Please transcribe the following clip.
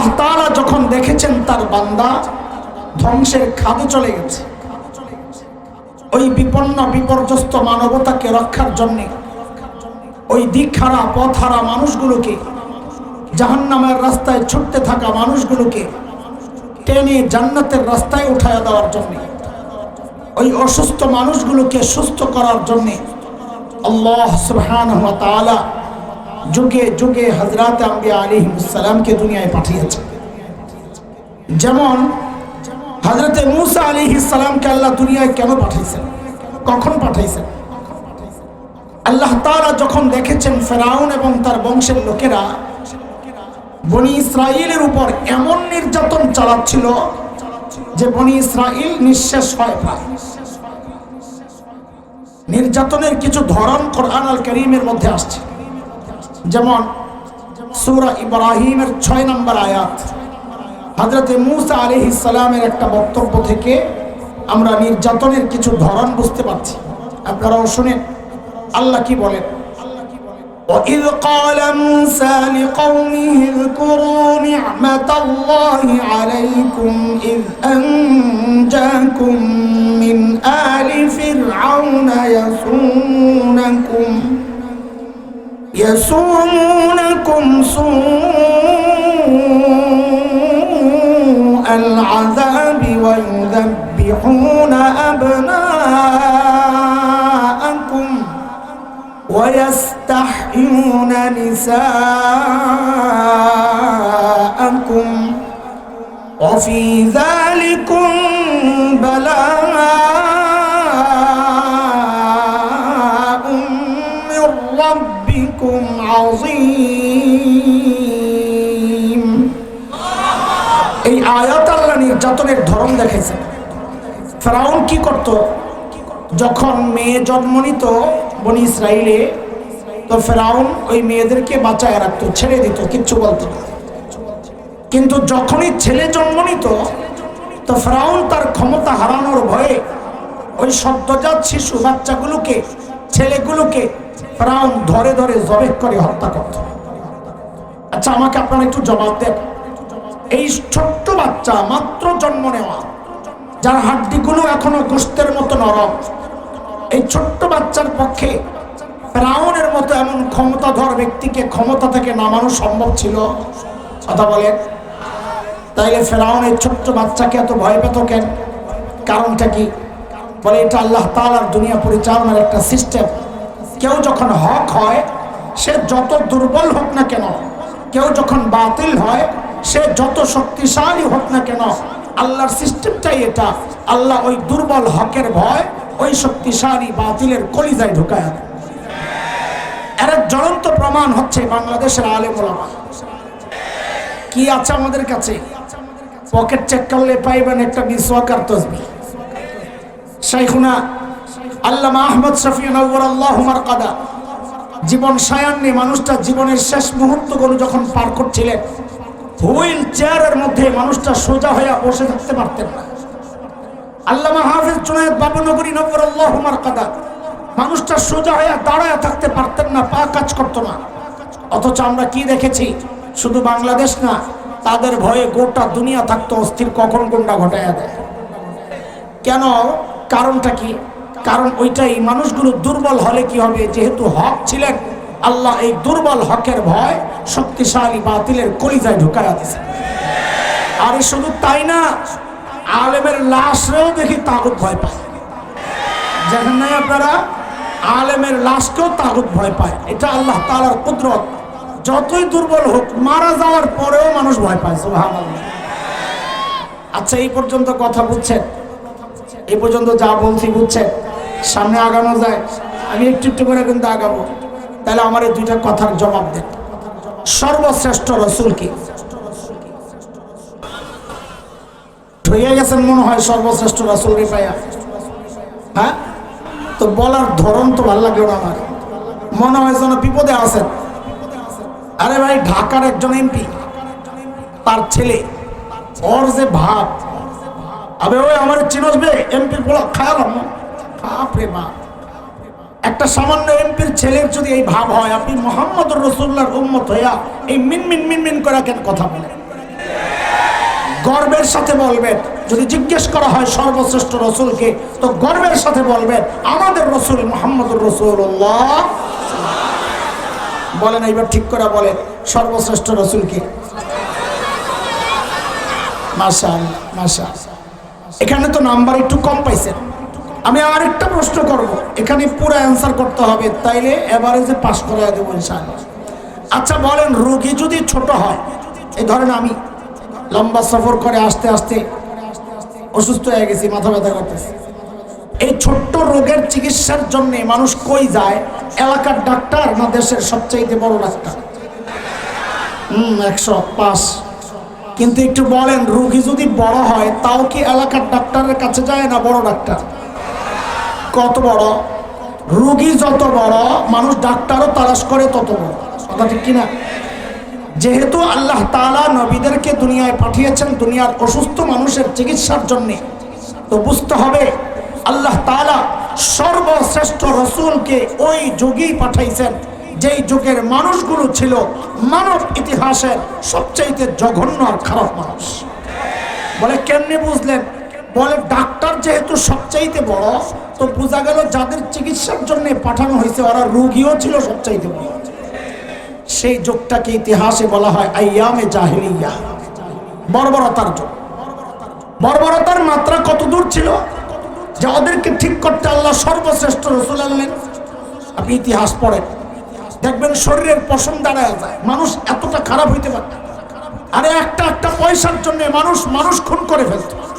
আল্লাহ তাআলা যখন দেখেছেন তার বান্দা, ধ্বংসের খাদে চলে গেছে। ওই বিপন্ন, বিপর্যস্ত মানবতাকে রক্ষার জন্যে, ওই দিকহারা পথহারা মানুষগুলোকে, জাহান্নামের রাস্তায় ছুটতে থাকা মানুষগুলোকে টেনে জান্নাতের রাস্তায় উঠায় দেওয়ার জন্যে, ওই অসুস্থ মানুষগুলোকে সুস্থ করার জন্যে আল্লাহ সুবহানাহু ওয়া তাআলা যুগে যুগে হজরত আম্বিয়া আলিহিসালামকে দুনিয়ায় পাঠিয়েছে। যেমন হজরতে মুসা আলী ইসালামকে আল্লাহ দুনিয়ায় কেন পাঠাইছেন? কখন পাঠাইছেন? আল্লাহ তারা যখন দেখেছেন ফেরাউন এবং তার বংশের লোকেরা বনি ইসরায়েলের উপর এমন নির্যাতন চালাচ্ছিল যে বনি ইসরায়েল নিঃশেষ হয় প্রায়। নির্যাতনের কিছু ধরন কোরআন আল করিমের মধ্যে আসছে। যেমন সুরা ইব্রাহিমের ছয় নম্বর আয়াত হজরতে মুসা আলি ইসালামের একটা বক্তব্য থেকে আমরা নির্যাতনের কিছু ধরন বুঝতে পারছি আপনারাও শুনেন আল্লাহ কি বলেন وإذ قال موسى لقومه اذكروا نعمة الله عليكم إذ أنجاكم من آل فرعون يسومونكم يسومونكم سوء العذاب ويذبحون أبناءكم ويستحيون نساءكم وفي ذلكم بلاء عظيم এই আয়াত আল্লাহ নির্যাতনের ধরন দেখেছে ফেরাউন কি করত যখন মেয়ে জন্ম নিত বনি ইসরায়েলে তো ফেরাউন ওই মেয়েদেরকে বাঁচায় রাখতো ছেড়ে দিত কিচ্ছু বলতো না কিন্তু যখনই ছেলে জন্ম নিত তো ফেরাউন তার ক্ষমতা হারানোর ভয়ে ওই সদ্যজাত শিশু বাচ্চাগুলোকে ছেলেগুলোকে ফেরাউন ধরে ধরে জবেক করে হত্যা করত। আচ্ছা আমাকে আপনারা একটু জবাব দেন। এই ছোট্ট বাচ্চা মাত্র জন্ম নেওয়া, যার হাড্ডিগুলো এখনও গোস্তের মতো নরম, এই ছোট্ট বাচ্চার পক্ষে ফেরাউনের মতো এমন ক্ষমতাধর ব্যক্তিকে ক্ষমতা থেকে নামানো সম্ভব ছিল? কথা বলেন। তাইলে ফেরাউন এই ছোট্ট বাচ্চাকে এত ভয় পেত কেন? কারণটা কি? বলে, এটা আল্লাহ তালার দুনিয়া পরিচালনার একটা সিস্টেম। কেউ যখন হক হয়, সে যত দুর্বল হোক না কেন, কেউ যখন বাতিল হয়, সে যত শক্তিশালী হোক না কেন, আল্লাহর সিস্টেমটাই এটা। আল্লাহ ওই দুর্বল হকের ভয়, ওই শক্তিশালী বাতিলের কলিজায় ঢুকায়। এর জ্বলন্ত প্রমাণ হচ্ছে বাংলাদেশের আলেম ওলামা। কি আছে আমাদের কাছে? পকেট চেক করলে পাইবেন একটা বিশ্বকার তসবি। শাইখুনা আল্লামা আহমদ শফিউন আউ্বর আল্লাহ কাদা। জীবন সায়ান্নে মানুষটা জীবনের শেষ মুহূর্তগুলো যখন পার করছিলেন, হুইল চেয়ারের মধ্যে মানুষটা সোজা হয়ে বসে থাকতে পারতেন না। আল্লামা হাফিজ জুনায়দ বাবুনগরী নব্বর আল্লাহ কাদা। মানুষটা সোজা হয়ে দাঁড়ায় থাকতে পারতেন না, পা কাজ করতো না। অথচ আমরা কি দেখেছি? শুধু বাংলাদেশ না, তাদের ভয়ে গোটা দুনিয়া থাকতো, অস্থির কখন কোনটা ঘটাইয়া দেয়। কেন? কারণটা কি? কারণ ওইটাই, মানুষগুলো দুর্বল হলে কি হবে? যেহেতু হক ছিলেন, আল্লাহ এই দুর্বল হকের ভয় শক্তিশালী বাতিলের কলিজায় ঢুকাইয়া দিছে আর শুধু তাই না, আলেমের লাশরেও দেখি তাগুত ভয় পায়। দেখেন নাই আপনারা? আলেমের লাশকেও তাগুত ভয় পায়। এটা আল্লাহ তালার কুদরত। যতই দুর্বল হোক, মারা যাওয়ার পরেও মানুষ ভয় পায় আচ্ছা এই পর্যন্ত কথা বুঝছেন? এই পর্যন্ত যা বলছি বুঝছেন? সামনে আগানো যায়। আমি একটু একটু করে কিন্তু আগাবো। তাহলে আমার এই দুইটা কথার জবাব দেন। সর্বশ্রেষ্ঠ রসুল কি? গেছেন মনে হয় সর্বশ্রেষ্ঠ রসুল রিফাইয়া হ্যাঁ? তো বলার ধরন তো ভালো লাগল না আমার। মনে হয় যেন বিপদে আছেন। আরে ভাই, ঢাকার একজন এমপি, তার ছেলে, ওর যে ভাব। আবে ওই আমার চিনসবে এমপির বলা খায়ালাম বাপরে বাপ। একটা সামান্য এমপির ছেলের যদি এই ভাব হয়, আপনি মোহাম্মদ রসুল্লাহর উম্মত হইয়া এই মিন মিন মিন মিন করে কেন কথা বলেন? গর্বের সাথে বলবেন, যদি জিজ্ঞেস করা হয় সর্বশ্রেষ্ঠ রসুলকে, তো গর্বের সাথে বলবেন, আমাদের রসুল মোহাম্মদুর রসুল্লাহ বলেন, এইবার ঠিক করে বলেন, সর্বশ্রেষ্ঠ রসুলকে মাশা মাশা এখানে তো নাম্বার একটু কম পাইছেন। আমি আরেকটা প্রশ্ন করব। এখানে পুরো অ্যান্সার করতে হবে, তাইলে এভারেজে পাস করে দেবো ইনশাআল্লাহ। আচ্ছা বলেন, রোগী যদি ছোট হয়, এই ধরেন আমি লম্বা সফর করে আসতে আসতে অসুস্থ হয়ে গেছি, মাথা ব্যথা করতেছি। এই ছোট্ট রোগের চিকিৎসার জন্য মানুষ কই যায়? এলাকার ডাক্তার না দেশের সবচাইতে বড় ডাক্তার? হুম, একশো পাঁচ। কিন্তু একটু বলেন, রোগী যদি বড় হয়, তাও কি এলাকার ডাক্তারের কাছে যায় না বড় ডাক্তার? কত বড়? রোগী যত বড়, মানুষ ডাক্তারও তালাশ করে তত বড়। কথা ঠিক কিনা? যেহেতু আল্লাহ তাআলা নবীদেরকে দুনিয়ায় পাঠিয়েছেন, দুনিয়ার অসুস্থ মানুষের চিকিৎসার জন্যে, তো বুঝতে হবে আল্লাহ তাআলা সর্বশ্রেষ্ঠ রসুলকে ওই যুগেই পাঠাইছেন, যেই যুগের মানুষগুলো ছিল মানব ইতিহাসের সবচাইতে জঘন্য আর খারাপ মানুষ। বলে কেমনি বুঝলেন? বলে, ডাক্তার যেহেতু সবচাইতে বড়, তো বোঝা গেল যাদের চিকিৎসার জন্য পাঠানো হয়েছে, ওরা রোগীও ছিল সবচাইতে বড়। সেই যুগটাকে ইতিহাসে বলা হয় আইয়ামে জাহিলিয়া। বর্বরতার যুগ। বর্বরতার মাত্রা কত দূর ছিল? যে ওদেরকে ঠিক করতে আল্লাহ সর্বশ্রেষ্ঠ রসুল আনলেন। আপনি ইতিহাস পড়েন। দেখবেন শরীরের পশম দাঁড়ায় যায়। মানুষ এতটা খারাপ হইতে পারে। আরে একটা একটা পয়সার জন্য মানুষ মানুষ খুন করে ফেলত।